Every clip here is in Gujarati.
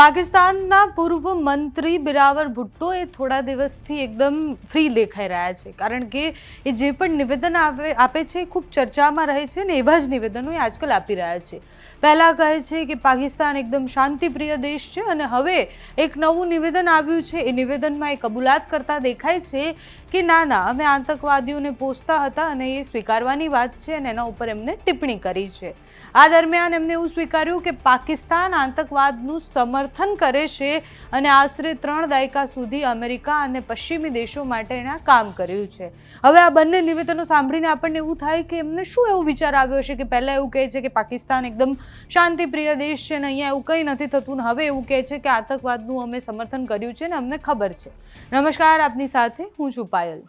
પાકિસ્તાનના પૂર્વ મંત્રી બિરાવર ભુટ્ટો એ થોડા દિવસથી એકદમ ફ્રી દેખાઈ રહ્યા છે. કારણ કે એ જે પણ નિવેદન આવે, આપે છે ખૂબ ચર્ચામાં રહે છે ને એવા જ નિવેદનો એ આજકાલ આપી રહ્યા છે. પહેલાં કહે છે કે પાકિસ્તાન એકદમ શાંતિપ્રિય દેશ છે અને હવે એક નવું નિવેદન આવ્યું છે. એ નિવેદનમાં એ કબૂલાત કરતા દેખાય છે કે ના ના, અમે આતંકવાદીઓને પોસતા હતા અને એ સ્વીકારવાની વાત છે અને એના ઉપર એમને ટિપ્પણી કરી છે. આ દરમિયાન એમને એવું સ્વીકાર્યું કે પાકિસ્તાન આતંકવાદનું સમર્થન કરે છે અને આશરે ત્રણ દાયકા સુધી અમેરિકા અને પશ્ચિમી દેશો માટે એણે કામ કર્યું છે. હવે આ બંને નિવેદનો સાંભળીને આપણને એવું થાય કે એમને શું એવો વિચાર આવ્યો છે કે પહેલાં એવું કહે છે કે પાકિસ્તાન એકદમ શાંતિપ્રિય દેશ છે ને અહીંયા એવું કંઈ નથી થતું ને હવે એવું કહે છે કે આતંકવાદનું અમે સમર્થન કર્યું છે ને અમને ખબર છે. નમસ્કાર, આપની સાથે હું છું પાયલ.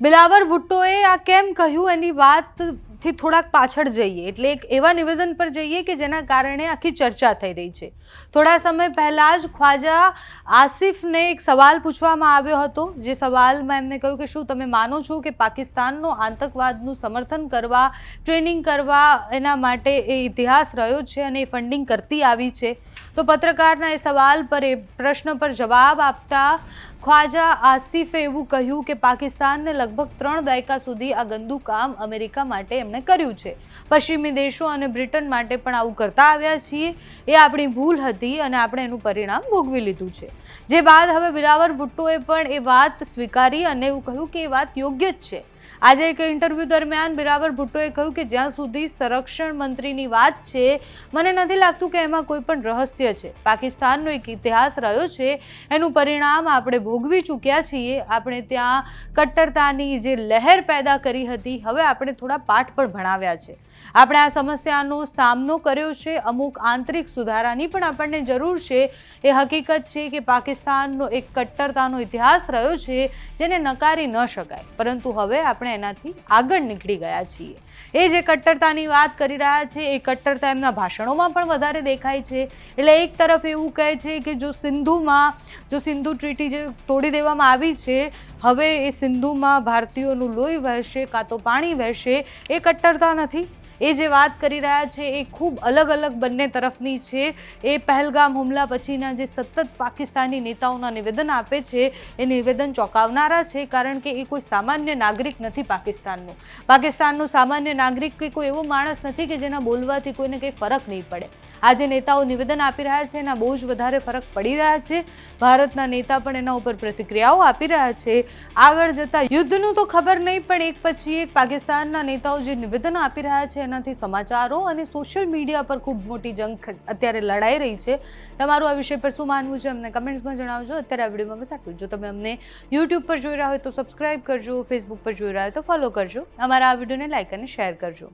બિલાવર ભુટ્ટોએ આ કેમ કહ્યું? એની વાતથી થોડાક પાછળ જઈએ. એટલે એક એવા નિવેદન પર જઈએ કે જેના કારણે આખી ચર્ચા થઈ રહી છે. થોડા સમય પહેલાં જ ખ્વાજા આસિફને એક સવાલ પૂછવામાં આવ્યો હતો. જે સવાલમાં એમને કહ્યું કે શું તમે માનો છો કે પાકિસ્તાનનો આતંકવાદનું સમર્થન કરવા, ટ્રેનિંગ કરવા એના માટે એ ઇતિહાસ રહ્યો છે અને એ ફંડિંગ કરતી આવી છે? તો પત્રકારના એ સવાલ પર, એ પ્રશ્ન પર જવાબ આપતા ખ્વાજા આસિફે એવું કહ્યું કે પાકિસ્તાનને લગભગ ત્રણ દાયકા સુધી આ ગંદુ કામ અમેરિકા માટે એમણે કર્યું છે. પશ્ચિમી દેશો અને બ્રિટન માટે પણ આવું કરતા આવ્યા છીએ. એ આપણી ભૂલ હતી અને આપણે એનું પરિણામ ભોગવી લીધું છે. જે બાદ હવે બિલાવર ભુટ્ટોએ પણ એ વાત સ્વીકારી અને એવું કહ્યું કે એ વાત યોગ્ય જ છે. આજે એક ઇન્ટરવ્યૂ દરમિયાન બિરાબર ભુટ્ટોએ કહ્યું કે જ્યાં સુધી સંરક્ષણ મંત્રીની વાત છે, મને નથી લાગતું કે એમાં કોઈ પણ રહસ્ય છે. પાકિસ્તાનનો એક ઇતિહાસ રહ્યો છે, એનું પરિણામ આપણે ભોગવી ચૂક્યા છીએ. આપણે ત્યાં કટ્ટરતાની જે લહેર પેદા કરી હતી, હવે આપણે થોડા પાઠ પણ ભણાવ્યા છે. આપણે આ સમસ્યાનો સામનો કર્યો છે, અમુક આંતરિક સુધારાની પણ આપણને જરૂર છે. એ હકીકત છે કે પાકિસ્તાનનો એક કટ્ટરતાનો ઇતિહાસ રહ્યો છે, જેને નકારી ન શકાય. પરંતુ હવે આપણે એનાથી આગળ નીકળી ગયા છીએ. એ જે કટ્ટરતાની વાત કરી રહ્યા છે, એ કટ્ટરતા એમના ભાષણોમાં પણ વધારે દેખાય છે. એટલે એક તરફ એવું કહે છે કે જો સિંધુમાં, જો સિંધુ ટ્રીટી જે તોડી દેવામાં આવી છે, હવે એ સિંધુમાં ભારતીયોનું લોહી વહેશે, કાં તો પાણી વહેશે, એ કટ્ટરતા નથી. એ જે વાત કરી રહ્યા છે, એ ખૂબ અલગ અલગ બંને તરફની છે. એ પહેલગામ હુમલા પછીના જે સતત પાકિસ્તાની નેતાઓના નિવેદન આપે છે, એ નિવેદન ચોંકાવનારા છે, કારણ કે એ કોઈ સામાન્ય નાગરિક નથી પાકિસ્તાનનો. પાકિસ્તાનનો સામાન્ય નાગરિક કે કોઈ એવો માણસ નથી કે જેના બોલવાથી કોઈને કંઈ ફરક નહીં પડે. આ જે નેતાઓ નિવેદન આપી રહ્યા છે, એના બહુ જ વધારે ફરક પડી રહ્યા છે. ભારતના નેતા પણ એના ઉપર પ્રતિક્રિયાઓ આપી રહ્યા છે. આગળ જતાં યુદ્ધનું તો ખબર નહીં, પણ એક પછી એક પાકિસ્તાનના નેતાઓ જે નિવેદનો આપી રહ્યા છે એનાથી સમાચારો અને સોશિયલ મીડિયા પર ખૂબ મોટી જંગ અત્યારે લડાઈ રહી છે. તમારું આ વિષય પર શું માનવું છે અમને કમેન્ટ્સમાં જણાવજો. અત્યારે આ વિડીયોમાં બસ આટલું જો. તમે અમને યુટ્યુબ પર જોઈ રહ્યા હોય તો સબસ્ક્રાઇબ કરજો ફેસબુક પર જોઈ રહ્યા હોય તો ફોલો કરજો. અમારા આ વિડીયોને લાઇક અને શેર કરજો.